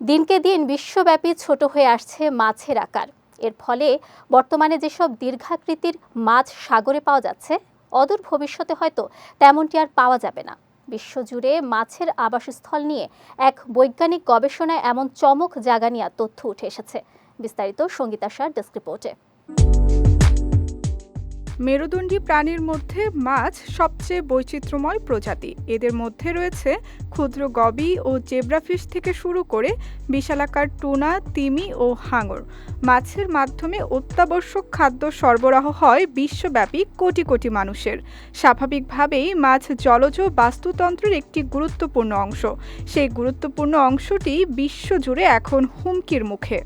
দিনকে দিন বিশ্বব্যাপী ছোট হয়ে আসছে মাছের আকার। এর ফলে বর্তমানে যেসব দীর্ঘাকৃতির মাছ সাগরে পাওয়া যাচ্ছে, অদূর ভবিষ্যতে হয়তো তেমনটি আর পাওয়া যাবে না। বিশ্বজুড়ে মাছের আবাসস্থল নিয়ে এক বৈজ্ঞানিক গবেষণায় এমন চমক জাগানিয়া তথ্য উঠে এসেছে। বিস্তারিত সঙ্গীতাশার ডেস্ক রিপোর্টে। মেরুদণ্ডী প্রাণীর মধ্যে মাছ সবচেয়ে বৈচিত্র্যময় প্রজাতি। এদের মধ্যে রয়েছে ক্ষুদ্র গবি ও জেব্রাফিশ থেকে শুরু করে বিশালাকার টুনা, তিমি ও হাঙর। মাছের মাধ্যমে অত্যাবশ্যক খাদ্য সরবরাহ হয় বিশ্বব্যাপী কোটি কোটি মানুষের। স্বাভাবিকভাবেই মাছ জলজ বাস্তুতন্ত্রের একটি গুরুত্বপূর্ণ অংশ। সেই গুরুত্বপূর্ণ অংশটি বিশ্বজুড়ে এখন হুমকির মুখে।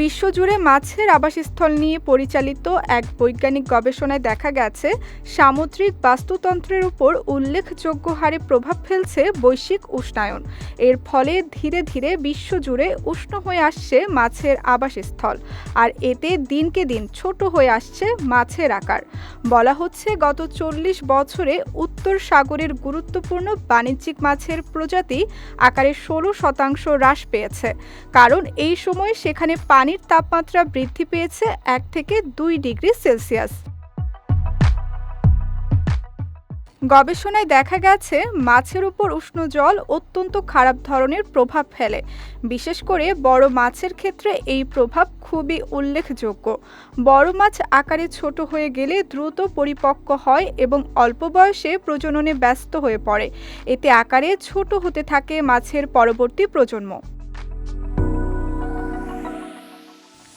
বিশ্বজুড়ে মাছের আবাসস্থল নিয়ে পরিচালিত এক বৈজ্ঞানিক গবেষণায় দেখা গেছে, সামুদ্রিক বাস্তুতন্ত্রের উপর উল্লেখযোগ্য হারে প্রভাব ফেলছে বৈশ্বিক উষ্ণায়ন। এর ফলে ধীরে ধীরে বিশ্বজুড়ে উষ্ণ হয়ে আসছে মাছের আবাসস্থল, আর এতে দিনকে দিন ছোট হয়ে আসছে মাছের আকার। বলা হচ্ছে, গত চল্লিশ বছরে উত্তর সাগরের গুরুত্বপূর্ণ বাণিজ্যিক মাছের প্রজাতি আকারে ষোলো শতাংশ হ্রাস পেয়েছে। কারণ এই সময় সেখানে পানির তাপমাত্রা বৃদ্ধি পেয়েছে এক থেকে দুই ডিগ্রি সেলসিয়াস। গবেষণায় দেখা গেছে, মাছের উপর উষ্ণ জল অত্যন্ত খারাপ ধরনের প্রভাব ফেলে। বিশেষ করে বড় মাছের ক্ষেত্রে এই প্রভাব খুবই উল্লেখযোগ্য। বড় মাছ আকারে ছোট হয়ে গেলে দ্রুত পরিপক্ক হয় এবং অল্প বয়সে প্রজননে ব্যস্ত হয়ে পড়ে। এতে আকারে ছোট হতে থাকে মাছের পরবর্তী প্রজন্ম।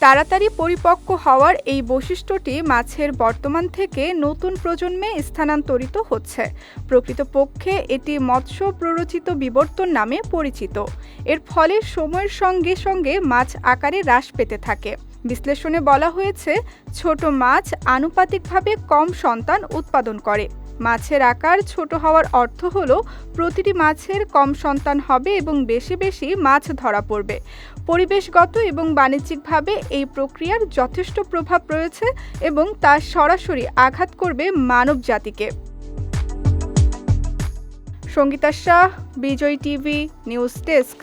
তাড়াতাড়ি পরিপক্ক হওয়ার এই বৈশিষ্ট্যটি মাছের বর্তমান থেকে নতুন প্রজন্মে স্থানান্তরিত হচ্ছে। প্রকৃতপক্ষে এটি মৎস্য প্ররোচিত বিবর্তন নামে পরিচিত। এর ফলে সময়ের সঙ্গে সঙ্গে মাছ আকারে হ্রাস পেতে থাকে। বিশ্লেষণে বলা হয়েছে, ছোট মাছ আনুপাতিকভাবে কম সন্তান উৎপাদন করে। মাছের আকার ছোট হওয়ার অর্থ হল প্রতিটি মাছের কম সন্তান হবে এবং বেশি বেশি মাছ ধরা পড়বে। পরিবেশগত এবং বাণিজ্যিকভাবে এই প্রক্রিয়ার যথেষ্ট প্রভাব রয়েছে এবং তা সরাসরি আঘাত করবে মানব জাতিকে। Sangeeta Shah, Vijay TV, news desk.